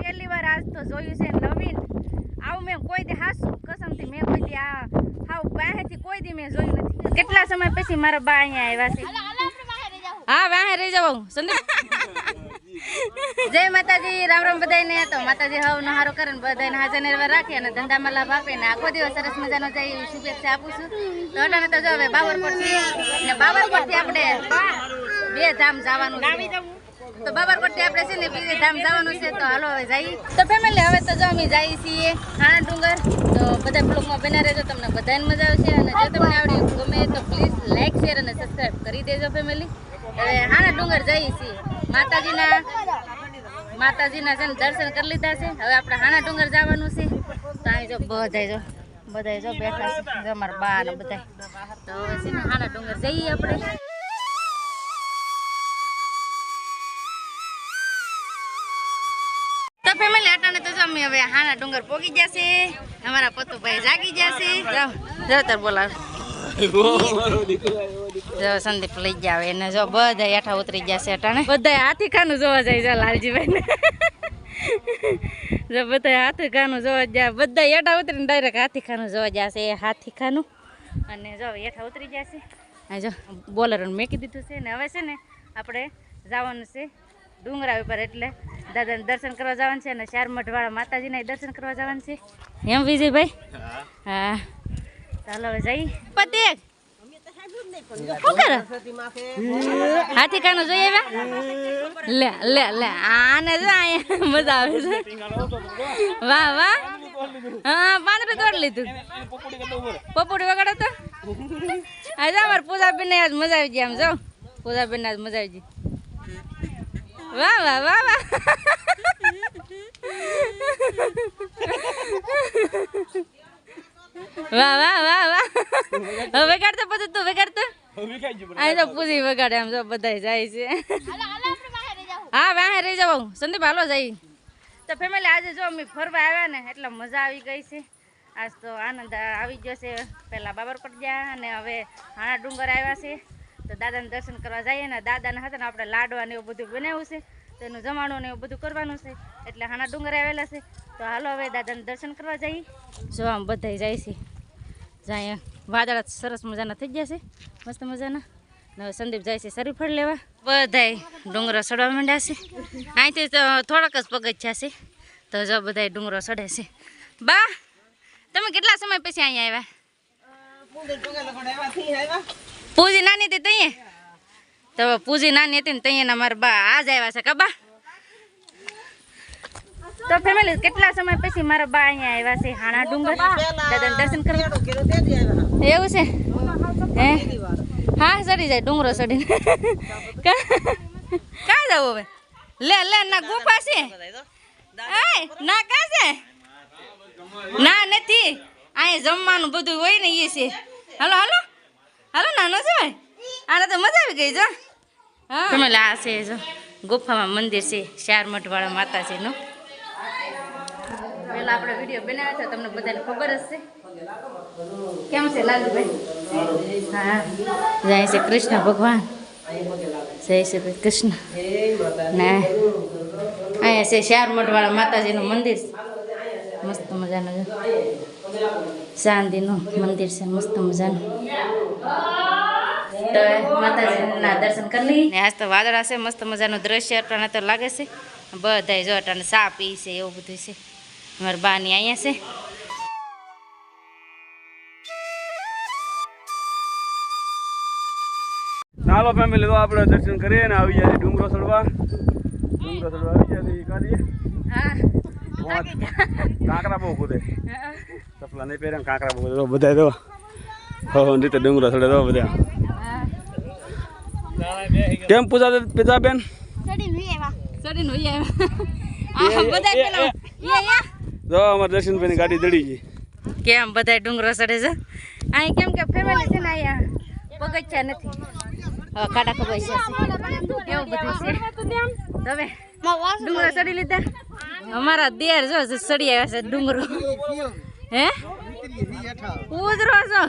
પહેલી વાર આજ તો જોયું છે નવીન. આવું મેં કોઈ દી હાસું. કસમથી મેં કોઈ દી આ હાવ બાહેથી કોઈ દી મેં જોયું નથી. કેટલા સમય પછી મારા બા અહીંયા આવ્યા છે? હા વાહે રહી જાવ સંદીપ. જય માતાજી રામ રામ બધાને તો માતાજી હવ નો હારો કરે ને બધાને હાજર નિર્ભર રાખે અને ધંધામાં લાભ આપે ને આખો દિવસ સરસ મજાનો જાય એવી શુભેચ્છા આપું છું. તો અટાણે તો જો હવે બાબરકોટથી ને બાબરકોટથી આપણે બે ધામ જવાનું તો બાબરકોટથી આપણે છે ને બીજે ધામ જવાનું છે, તો હાલો હવે જઈએ. તો ફેમિલી હવે તો જો અમે જઈએ છીએ હાણા ડુંગર. તો બધા બ્લોગમાં બના રહેજો, તમને બધાને મજા આવશે. અને જો તમને આવડી ગમે તો પ્લીઝ લાઈક શેર અને સબસ્ક્રાઈબ કરી દેજો ફેમિલી હવે હાણા ડુંગર જઈએ છીએ. માતાજીના માતાજીના છે ને દર્શન કરી લીધા છે. હવે આપણે હાણા ડુંગર જવાનું છે. તો અહીં જો બધા જો બધા જો બેઠા છે. જો મારા બા ને બધા તો હવે છે ને હાણા ડુંગર જઈએ આપણે. હવે હાના ડુંગર પોગી જશે, અમારા પતુભાઈ જાગી જશે. જાઓ જાઓ બોલાવ. સંદીપ લઈ જાવ એને જો બધા હેઠા ઉતરી જશે અટાણે. બધા હાથી ખાનું જોવા જાય છે લાલજીભાઈ જો બધા હાથી ખાનું જોવા જાય. બધા હેઠા ઉતરીને ડાયરેક્ટ હાથી ખાનું જોવા જશે, એ હાથી ખાનું. અને જો હેઠા ઉતરી જશે. જો બોલરોને મેકી દીધું છે ને, હવે છે ને આપણે જવાનું છે ડુંગરા ઉપર એટલે દાદાને દર્શન કરવા જવાનું છે અને ચાર મઢવાળા માતાજીના દર્શન કરવા જવાનું છે. એમ વિજયભાઈ? હા. ચાલો જઈ. પતિ. હાથી ખાનું જોઈએ આવ્યા? લે અહીંયા મજા આવે છે. વાહ વાહ. હા પાંદડું તોડ લીધું. પપોડી વગાડો તો. આજે અમારે પૂજાબેન આજ મજા આવી ગઈ આમ જો. પૂજાબેન આજ મજા આવી ગઈ. વાહ વાહ વાહ વાહ વાહ વાહ વાહ વાહ હવે વગાડતો પછી તું વગાડતો? અહીં તો પૂછી વગાડે આમ જો બધા જાય છે. હા, વાહે રહી જાવ સંદીપ, હાલો જઈ. તો ફેમિલી આજે જો અમે ફરવા આવ્યા ને, એટલે મજા આવી ગઈ છે. આજ તો આનંદ આવી ગયો છે. પહેલાં બાબરકોટ ગયા અને હવે હાણા ડુંગર આવ્યા છે. તો દાદાને દર્શન કરવા જઈએ ને, દાદાને હતા ને આપણે લાડવા ને એવું બધું બનાવ્યું છે, તો એનું જમાણું ને એવું બધું કરવાનું છે, એટલે હાણા ડુંગર આવેલા છે. તો હાલો હવે દાદાને દર્શન કરવા જઈએ. જો આમ બધા જાય છે. જાય વાદળા સરસ મજાના થઈ ગયા છે. મસ્ત મજાના. સંદીપ જાય છે શરીફળ લેવા. બધાય ડુંગરો ચડવા માંડ્યા છે. અહીંથી તો થોડાક જ પગથિયા છે. તો જો બધાય ડુંગરો ચડે છે. બા, તમે કેટલા સમય પછી અહીંયા આવ્યા. પૂજી નાની હતી તઈએ? તો પૂજી નાની હતી ને તૈયાના મારા બા આજ આવ્યા છે કબા તો ફેમિલી કેટલા સમય પછી મારા બા અહીંયા આવ્યા છે? હાણા ડુંગર? દાદાને દર્શન કરવા? એવું છે? હે હા ચડી જાય ડુંગરો ચડીને. કા જાવ હવે? લે લે ના ગુફા છે. ના કા છે? ના નથી. અહીંયા જમવાનું બધું હોય ને એ છે. હલો હાલો. આને તો મજા આવી ગઈ જો. હા. તમે આ છે જો. ગુફામાં મંદિર છે ચાર મઠવાળા માતાજીનું પેલા આપણે વીડિયો બનાવ્યા છે તમને બધાને ખબર જ છે. કેમ છે લાલુભાઈ? હા. જય શ્રી કૃષ્ણ ભગવાન. જય શ્રી કૃષ્ણ. ના અહીંયા છે ચાર મઠવાળા માતાજીનું મંદિર મસ્ત મજાનું શાંતિનું મંદિર છે મસ્ત મજાનું. તો માતાજીના દર્શન કરી લઈએ. ને આજ તો વાદળા છે મસ્ત મજાનું દ્રશ્ય અટાણે તો લાગે છે. બધા જો અટાણે સા પી છે એવું બધું છે. મારા બાની અહીંયા છે. ચાલો ફેમિલી તો આપણે દર્શન કરીએ ને આવી જાય ડુંગરો ચડવા. ડુંગરો ચડવા આવી જાય કરીએ હા કાંકરા બહુ કૂદે. ચપલા નહીં પહેરે કાંકરા બહુ બધા તો હો રીતે ડુંગરો ચડે તો બધા કેમ પૂજા પિતા બેન જો અમારે ગાડી દડી ગઈ. કેમ બધા ડુંગરો ચડે છે? અહીં કેમ કે ફેમિલી છે ને અહીંયા? પગથિયા નથી. હવે ખાડા ખબર છે. એવું બધું છે? તમે ડુંગરો ચડી લીધા? અમારા દેર જો ચડી આવ્યા છે ડુંગરો. હે? ઉતરો છો?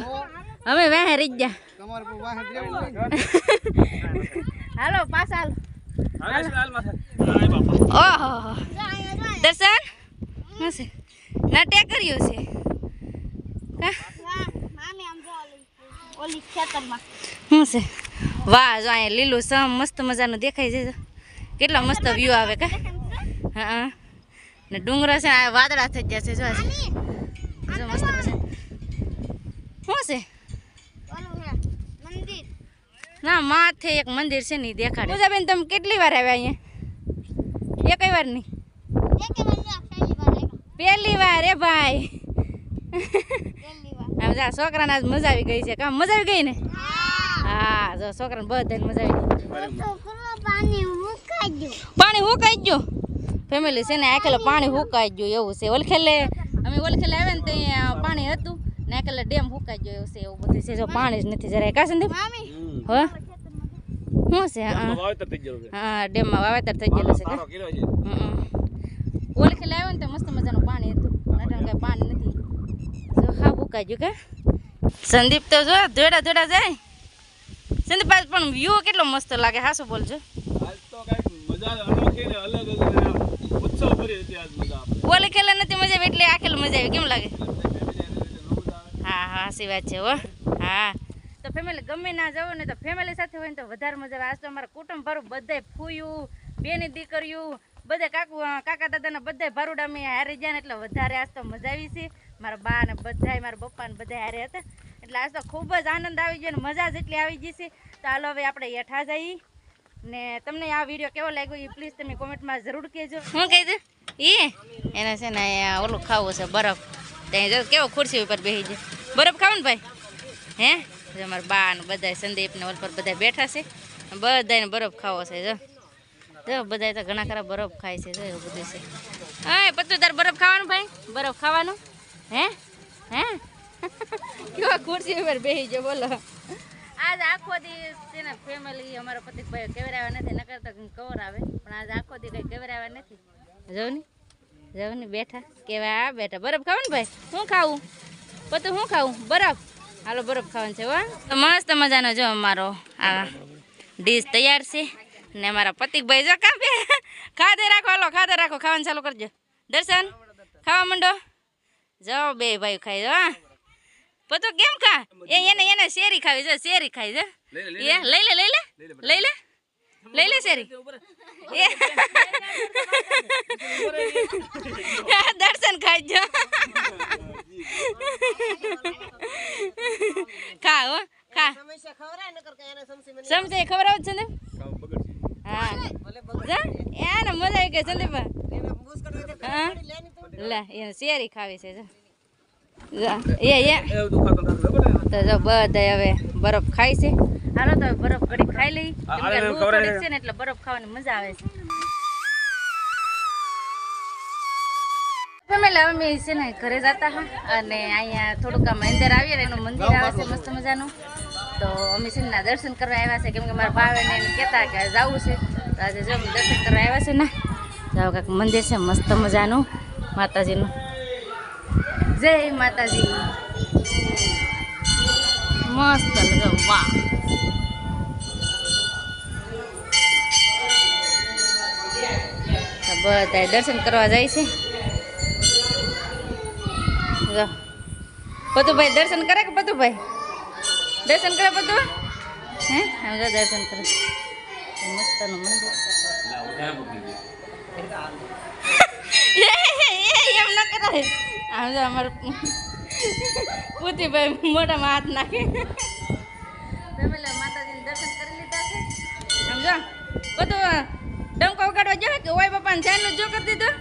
અમે વેહે રહી ગયા હાલો. પાછા હાલો. ઓહો. દર્શન? ના ટેકર્યું છે? કા કર્યું છે. શું છે? વાહ જો અહીંયા લીલું સમ મસ્ત મજાનું દેખાય છે. કેટલો મસ્ત વ્યૂ આવે કા? હા ને ડુંગરો છે આ વાદળા થઈ ગયા છે જો મસ્ત મજા. શું છે? ના માથે એક મંદિર છે ને ઈ દેખાડે. પૂજાબેન તમે કેટલી વાર આવ્યા અહીંયા? એકય વાર નહીં. વાર પહેલી વાર આવ્યા પહેલી વાર એ ભાઈ. પહેલી વાર. આમ જા છોકરાને આજ મજા આવી ગઈ છે. કામ મજા આવી ગઈ ને? હા. હા જો છોકરાને બધાને મજા આવી ગઈ. પાણી હુકાઈ ગયું. ફેમિલી છે ને આખેલો પાણી હુકાઈ ગયું એવું છે. ઓલખેલે અમે ઓલખેલે આવ્યા ને ત્યાં પાણી હતું. ને આખેલે ડેમ હુકાઈ ગયો છે એવું બધું છે. જો પાણી જ નથી જરાય. કા સંદીપ. હો? શું છે? હા. વાવેતર થઈ ગયેલું છે. હા ડેમમાં વાવેતર થઈ ગયેલું છે કે? ઓલ છે. આવ્યો ને તો મસ્ત મજાનું પાણી હતું. નટણ કાંઈ પાણી નથી. જો હા હુકાઈ ગયું કે? સંદીપ તો જો ધોડા ધોડા જાય. સંદીપ આજ પણ વ્યૂ કેટલો મસ્ત લાગે હાસુ બોલજો. આજ તો કાંઈક મજા અનોખી ને અલગ અલગ ઉત્સવ ભરી હતી આજ મજા આપણે. ઓલે ખેલે નથી મજા આવી એટલે આ ખેલે મજા આવી. કેમ લાગે? હા હા સાચી વાત છે હો. હા. તો ફેમિલી ગમે ના જાવ ને તો ફેમિલી સાથે હોય ને તો વધારે મજા આવે. આજ તો અમારા કુટુંબ ભરું બધાય ફૂયું બેની દીકરીયું બધા કાકુ કાકા દાદાના બધાય ભરુડા મેં હારી ગયા ને એટલે વધારે આજ તો મજા આવી છે. મારા બા ને બધાય મારા પપ્પા ને બધા હારે હતા. એટલે આજ તો ખૂબ જ આનંદ આવી ગયો ને મજા જ એટલી આવી ગઈ છે. તો હાલો હવે આપણે હેઠા જઈએ. ને તમને આ વીડિયો કેવો લાગ્યો એ પ્લીઝ તમે કોમેન્ટમાં જરૂર કહેજો. શું કહેજો એ એને છે ને ઓલું ખાવું છે બરફ. ત્યાં જો કેવો ખુરશી ઉપર બેસી જાય બરફ ખાવ ને ભાઈ? હે? જો અમારા બા ને બધા સંદીપ ને ઓલ પર બધા બેઠા છે. બધાને બરફ ખાવો છે જો. જો બધા તો ઘણા ખરા બરફ ખાય છે જો એવું બધું છે. હા પતું તાર બરફ ખાવાનું ભાઈ? બરફ ખાવાનું? હે? હે? કેવા ખુરશી ઉપર બેસી જો બોલો. આજ આખો દિવસ છે ને ફેમિલી અમારા પતિકભાઈ કેવરાવા નથી નકર તો કવર આવે. પણ આજ આખો દી કઈ કેવરાવા નથી. જવું ને જવું ને બેઠા કેવા બેઠા. બરફ ખાવું ને ભાઈ? શું ખાવું? પતું શું ખાવું બરફ. હાલો બરફ ખાવાનું છે હો. મસ્ત મજાનો જો અમારો આ ડીશ તૈયાર છે. ને અમારા પતિકભાઈ જો કાપે. ખાધે રાખો હાલો ખાધે રાખો. ખાવાનું ચાલુ કરજો. દર્શન? ખાવા માંડો? જાઓ બે ભાઈ ખાઈ જો હા. પતું કેમ ખા? એ એને એને શેરી ખાવી જો શેરી ખાઈ છે. એ લઈ લે લઈ લે? લઈ લે લઈ લે? શેરી? દર્શન ખાઈ જો. ખા હો? ખા સમજે ખબર આવે છે ને? હા. જા એને મજા આવી ગઈ સંદીપ હા? લે એને શેરી ખાવી છે જો. જા એ એ. તો જો બધા હવે બરફ ખાય છે. હાલો તો હવે બરફ ઘડી ખાઈ લઈ. કેમ કે ખવડાવી છે ને એટલે બરફ ખાવાની મજા આવે છે. ફેમિલી અમે છે ને ઘરે જતા હા અને અહીંયા થોડુંક આમ અંદર આવીએ એનું મંદિર આવે છે મસ્ત મજાનું. તો અમે છે દર્શન કરવા આવ્યા છે. કેમ કે મારા ભાવે ને એને કહેતા કે જવું છે. તો આજે જો દર્શન કરવા આવ્યા છે ને, જાઓ કાંઈક મંદિર છે મસ્ત મજાનું. માતાજીનું. જય માતાજી. મસ્ત વાહ. બધા દર્શન કરવા જાય છે. જો. પતુભાઈ દર્શન કરે કે પતુભાઈ દર્શન કરે પતુ હે? આમ દર્શન કરે. મસ્તનું મંદિર. એમ ન કરાય. આમ જો મોઢામાં હાથ નાખે. ફેમિલી માતાજીને દર્શન કરી લીધા છે. આમ જો બધું ડંકો ઉગાડવા જાય કે ઓય બાપાને જાનનું જો કરી દીધું?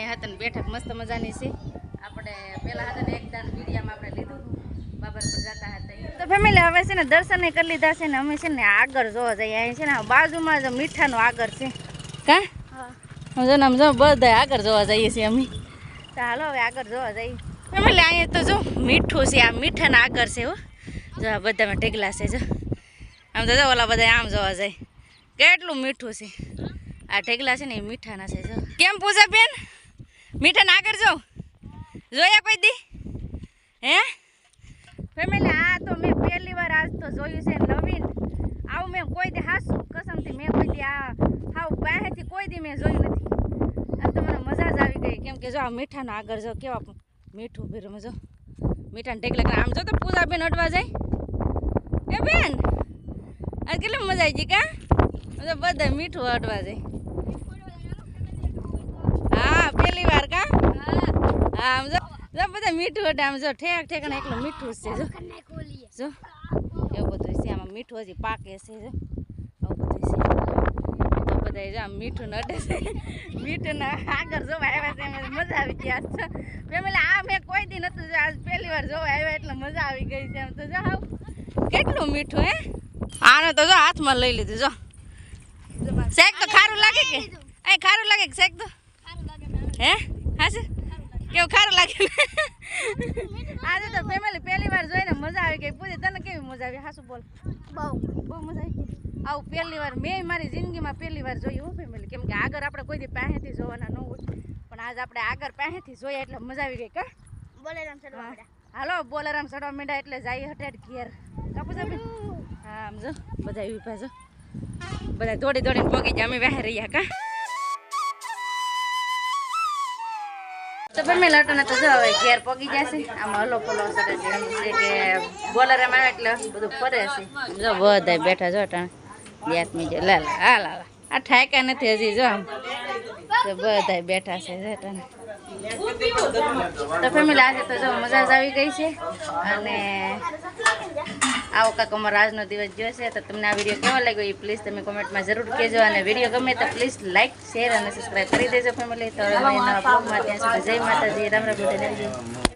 અહીંયા હતા ને બેઠક મસ્ત મજાની છે. આપણે પેલા હતા ને એક દાન મીડિયામાં આપણે લીધું. બાબર પર જતા હતા તો ફેમિલી હવે છે ને દર્શન કરી લીધા છે ને અમે છે ને આગળ જોવા જઈએ. અહીં છે ને બાજુમાં જ મીઠાનું આગળ છે. કા? હા. જો ને આમ જો બધા આગળ જોવા જઈએ છીએ અમે. તો હાલો હવે આગળ જોવા જઈએ. ફેમિલી અહીંયા તો જો મીઠું છે આ મીઠાના આગળ છે હો. જો આ બધામાં ઢેગલા છે જો. આમ તો જો ઓલા બધા આમ જોવા જાય. કેટલું મીઠું છે. આ ઢેગલા છે ને એ મીઠાના છે જો. કેમ પૂજા બેન? મીઠાના આગળ જો જોયા કોઈ દી? હે? ફેમિલી આ તો મેં પહેલી વાર આજ તો જોયું છે નવીન. આવું મેં કોઈ દી હાસું, કસમથી મેં કોઈ દી આ હાવ પાસેથી કોઈ દી મેં જોયું નથી. આ તો મજા જ આવી ગઈ. કેમ કે જો આ મીઠાનો આગળ જો કેવા મીઠું ભીરું જો. મીઠાને ઢેક કરે. આમ જો તો પૂજાબેન અટવા જાય. એ બેન, આ કેટલી મજા આવી ગઈ કા? બધા મીઠું અટવા જાય હા પેલી વાર કા હા આમ જો જો બધા મીઠું અડે આમ જો ઠેક ઠેકાણે એકલું મીઠું છે જો. જો એવું બધું છે આમાં મીઠું હજી પાકે છે જો. આવું બધું છે. તો બધા જો આમ મીઠું નડે છે. મીઠું ના આગળ જોવા આવ્યા છે એમાં મજા આવી ગઈ આજ તો ફેમિલી આ મેં કોઈ દી નતું જો આજ પહેલી વાર જોવા આવ્યા એટલે મજા આવી ગઈ છે. એમ તો જો કેટલું મીઠું હે? આને તો જો હાથમાં લઈ લીધું જો. શેક તો ખારું લાગે કે? અહીં ખારું લાગે કે શેક તો? હે? કેવું ખારું લાગે આજે તો ફેમિલી પહેલી વાર જોઈને મજા આવી ગઈ. પૂરી તને કેવી મજા આવી? હાસુ બોલ. બહુ. બહુ મજા આવી ગઈ. આવું પહેલી વાર મેં મારી જિંદગીમાં પહેલી વાર જોયું હો ફેમિલી કેમ કે આગળ આપણે કોઈ દી પાસેથી જોવાના ન હોય. પણ આજ આપણે આગળ પાસેથી જોયા એટલે મજા આવી ગઈ કા? બોલેરામ ચડવા હાલો બોલેરામ ચડવા મીંડા એટલે જાય હટેડ ઘેર. કાપુ સાહેબ હા આમ જો બધા એવી પાસે બધા દોડી દોડીને પગી જાય અમે વહે રહ્યા કા? તો પણ મેં લટોને તો જો હવે ઘેર પગી જશે. આમાં હલો પલો સડે છે કે બોલર એમ આવે એટલે બધું ફરે છે. જો બધા બેઠા જો ટાણ યાતમી જો લાલ હા લાલ. આ ઠાયકા નથી હજી જો આમ. તો બધા બેઠા છે જો ટાણ તો ફેમિલી આજે તો જો મજા જ આવી ગઈ છે. અને આવો કાંક અમારો આજનો દિવસ જોશે તો તમને આ વીડિયો કેવો લાગ્યો એ પ્લીઝ તમે કોમેન્ટમાં જરૂર કહેજો અને વીડિયો ગમે તો પ્લીઝ લાઇક શેર અને સબસ્ક્રાઈબ કરી દેજો ફેમિલી તો જય માતાજી, રામ રામ.